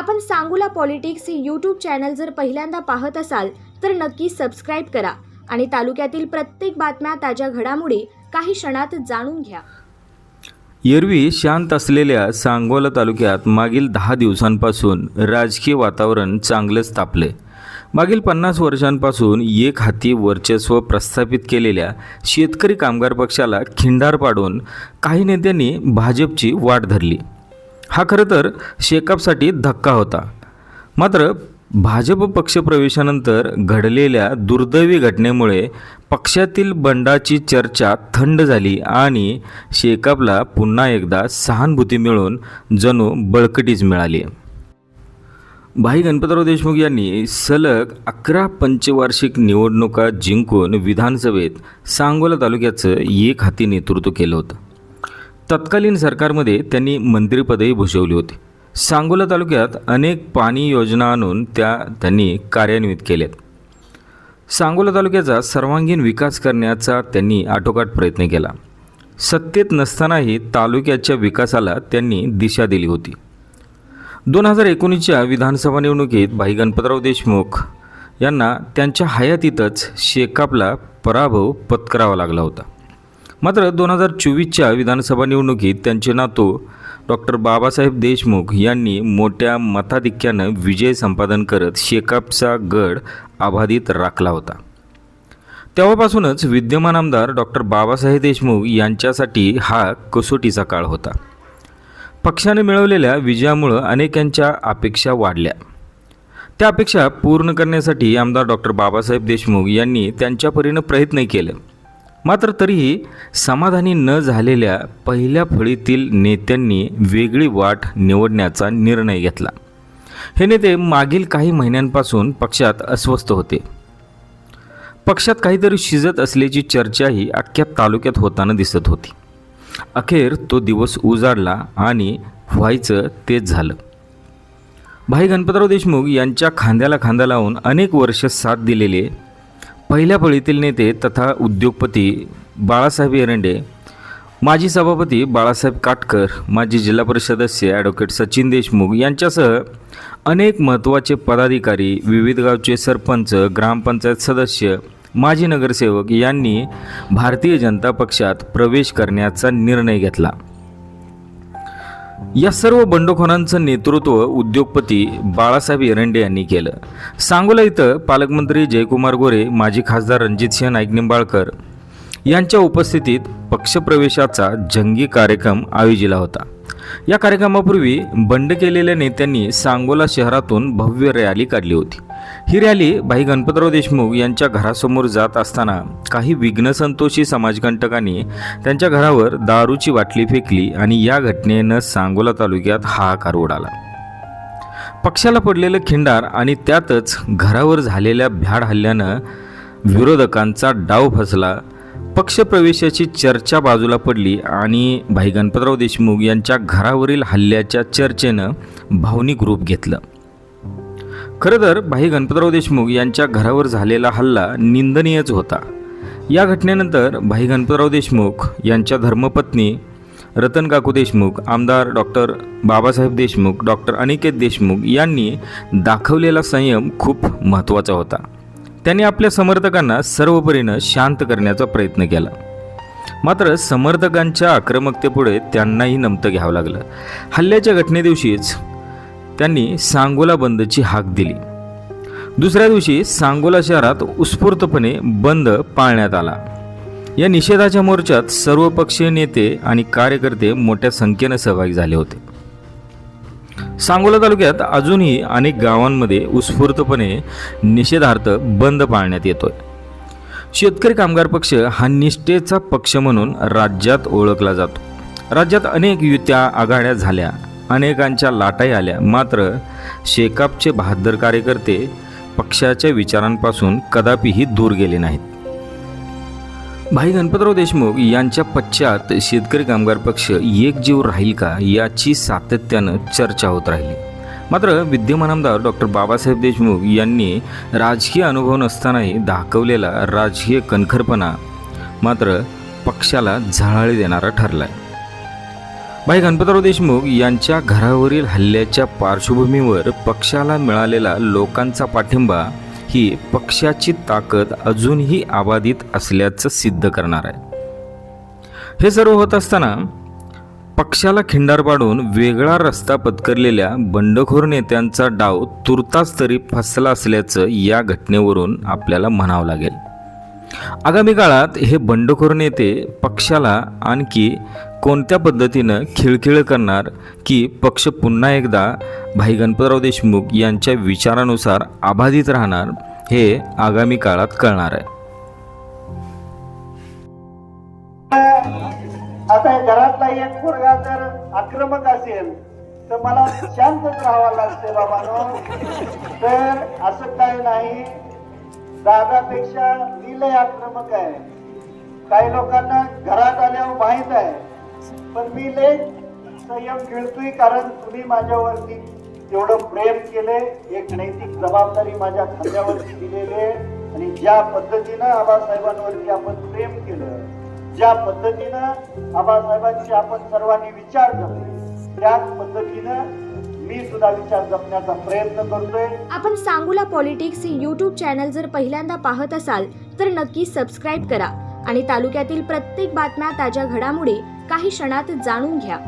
आपण सांगूला पॉलिटिक्स हे YouTube channel जर पहिल्यांदा पाहत असाल तर नक्की सबस्क्राईब करा आणि तालुक्यातील प्रत्येक बातम्या ताज्या घडामोडी काही क्षणात जाणून घ्या. एरवी शांत असलेल्या सांगोला तालुक्यात मागील दहा दिवसांपासून राजकीय वातावरण चांगलंच तापले. मागील पन्नास वर्षांपासून एक हाती वर्चस्व प्रस्थापित केलेल्या शेतकरी कामगार पक्षाला खिंडार पाडून काही नेत्यांनी भाजपची वाट धरली. हा खरं तर शेकापसाठी धक्का होता. मात्र भाजप पक्षप्रवेशानंतर घडलेल्या दुर्दैवी घटनेमुळे पक्षातील बंडाची चर्चा थंड झाली आणि शेकापला पुन्हा एकदा सहानुभूती मिळून जणू बळकटीच मिळाली. भाई गणपतराव देशमुख यांनी सलग अकरा पंचवार्षिक निवडणुका जिंकून विधानसभेत सांगोला तालुक्याचं एक हाती नेतृत्व केलं होतं. तत्कालीन सरकारमध्ये त्यांनी मंत्रिपदही भूषवली होती. सांगोला तालुक्यात अनेक पाणी योजना आणून त्या त्यांनी कार्यान्वित केल्यात सांगोला तालुक्याचा सर्वांगीण विकास करण्याचा त्यांनी आटोकाट प्रयत्न केला. सत्तेत नसतानाही तालुक्याच्या विकासाला त्यांनी दिशा दिली होती. दोन हजार एकोणीसच्या विधानसभा निवडणुकीत भाई गणपतराव देशमुख यांना त्यांच्या हयातीतच शेकापला पराभव पत्करावा लागला होता. मात्र दोन हजार चोवीसच्या विधानसभा निवडणुकीत त्यांचे नातू डॉक्टर बाबासाहेब देशमुख यांनी मोठ्या मताधिक्यानं विजय संपादन करत शेकापचा गड अबाधित राखला होता. तेव्हापासूनच विद्यमान आमदार डॉक्टर बाबासाहेब देशमुख यांच्यासाठी हा कसोटीचा काळ होता. पक्षाने मिळवलेल्या विजयामुळं अनेकांच्या अपेक्षा वाढल्या. त्या अपेक्षा पूर्ण करण्यासाठी आमदार डॉक्टर बाबासाहेब देशमुख यांनी त्यांच्या परीनं प्रयत्न केलं. मात्र तरीही समाधानी न झालेल्या पहिल्या फळीतील नेत्यांनी वेगळी वाट निवडण्याचा निर्णय घेतला. हे नेते मागील काही महिन्यांपासून पक्षात अस्वस्थ होते. पक्षात काहीतरी शिजत असल्याची चर्चाही अख्ख्या तालुक्यात होताना दिसत होती. अखेर तो दिवस उजाडला आणि व्हायचं तेच झालं. भाई गणपतराव देशमुख यांच्या खांद्याला खांदा लावून अनेक वर्ष साथ दिलेले पहिल्या फळीतील नेते तथा उद्योगपती बाळासाहेब एरंडे माजी सभापती बाळासाहेब काटकर माजी जिल्हा परिषद सदस्य ॲडव्होकेट सचिन देशमुख यांच्यासह अनेक महत्त्वाचे पदाधिकारी विविध गावचे सरपंच ग्रामपंचायत सदस्य माजी नगरसेवक यांनी भारतीय जनता पक्षात प्रवेश करण्याचा निर्णय घेतला. या सर्व बंडखोरांचं नेतृत्व उद्योगपती बाळासाहेब एरंडे यांनी केलं. सांगोला इथं पालकमंत्री जयकुमार गोरे माजी खासदार रणजितसिंह नाईक निंबाळकर यांच्या उपस्थितीत पक्षप्रवेशाचा जंगी कार्यक्रम आयोजिला होता. या कार्यक्रमापूर्वी बंड केलेल्या नेत्यांनी सांगोला शहरातून भव्य रॅली काढली होती. ही रॅली भाई गणपतराव देशमुख यांच्या घरासमोर जात असताना काही विघ्नसंतोषी समाजकंटकांनी त्यांच्या घरावर दारूची बाटली फेकली आणि या घटनेनं सांगोला तालुक्यात हाहाकार उडाला. पक्षाला पडलेलं खिंडार आणि त्यातच घरावर झालेल्या भ्याड हल्ल्यानं विरोधकांचा डाव फसला. पक्षप्रवेशाची चर्चा बाजूला पडली आणि भाई गणपतराव देशमुख यांच्या घरावरील हल्ल्याच्या चर्चेनं भावनिक रूप घेतलं. खरं तर भाई गणपतराव देशमुख यांच्या घरावर झालेला हल्ला निंदनीयच होता. या घटनेनंतर भाई गणपतराव देशमुख यांच्या धर्मपत्नी रतन काकू देशमुख आमदार डॉक्टर बाबासाहेब देशमुख डॉक्टर अनिकेत देशमुख यांनी दाखवलेला संयम खूप महत्त्वाचा होता. त्यांनी आपल्या समर्थकांना सर्वपरीनं शांत करण्याचा प्रयत्न केला. मात्र समर्थकांच्या आक्रमकतेपुढे त्यांनाही नमतं घ्यावं लागलं. हल्ल्याच्या घटनेदिवशीच त्यांनी सांगोला बंदची हाक दिली. दुसऱ्या दिवशी सांगोला शहरात उत्स्फूर्तपणे बंद पाळण्यात आला. या निषेधाच्या मोर्चात सर्वपक्षीय नेते आणि कार्यकर्ते मोठ्या संख्येनं सहभागी झाले होते. सांगोला तालुक्यात अजूनही अनेक गावांमध्ये उत्स्फूर्तपणे निषेधार्थ बंद पाळण्यात येतोय. शेतकरी कामगार पक्ष हा निष्ठेचा पक्ष म्हणून राज्यात ओळखला जातो. राज्यात अनेक युत्या आघाड्या झाल्या. अनेकांच्या लाटाही आल्या. मात्र शेकापचे बहादर कार्यकर्ते पक्षाच्या विचारांपासून कदापिही दूर गेले नाहीत. भाई गणपतराव देशमुख यांच्या पश्चात शेतकरी कामगार पक्ष एकजीव राहील का याची सातत्यानं चर्चा होत राहिली. मात्र विद्यमान आमदार डॉक्टर बाबासाहेब देशमुख यांनी राजकीय अनुभव नसतानाही दाखवलेला राजकीय कणखरपणा मात्र पक्षाला झळाळी देणारा ठरला आहे भाई गणपतराव देशमुख यांच्या घरावरील हल्ल्याच्या पार्श्वभूमीवर पक्षाला मिळालेला लोकांचा पाठिंबा ही पक्षाची ताकद अजूनही अबाधित असल्याचं सिद्ध करणार आहे. हे सर्व होत असताना पक्षाला खिंडार पाडून वेगळा रस्ता पत्करलेल्या बंडखोर नेत्यांचा डाव तुर्तास तरी फसला असल्याचं या घटनेवरून आपल्याला म्हणावं लागेल. आगामी काळात हे बंडखोर नेते पक्षाला आणखी कोणत्या पद्धतीनं खिळखिळ करणार की पक्ष पुन्हा एकदा भाई गणपतराव देशमुख यांच्या विचारानुसार आबाधित राहणार हे आगामी काळात कळणार आहे. आता घरातला एक मुलगा जर आक्रमक असेल तर मला शांतच राहावं लागते बाबानो. तर असं काय नाही. दादापेक्षा मी लय आक्रमक आहे. काही लोकांना घरात आल्यावर माहीत आहे. पण मी लय संयम खेळतोय कारण तुम्ही माझ्यावरती एवढं प्रेम केले एक नैतिक जबाबदारी माझ्या खांद्यावरती दिलेली आहे. आणि ज्या पद्धतीनं आबासाहेबांवरती आपण प्रेम केलं ज्या पद्धतीनं आबासाहेबांची आपण सर्वांनी विचार करतो त्याच पद्धतीनं मी सुद्धा विचार जपण्याचा प्रयत्न करतोय. आपण सांगूला पॉलिटिक्स हे यूट्यूब चॅनल जर पहिल्यांदा पाहत असाल तर नक्की सबस्क्राईब करा आणि तालुक्यातील प्रत्येक बातम्या ताज्या घडामोडी काही क्षणात जाणून घ्या.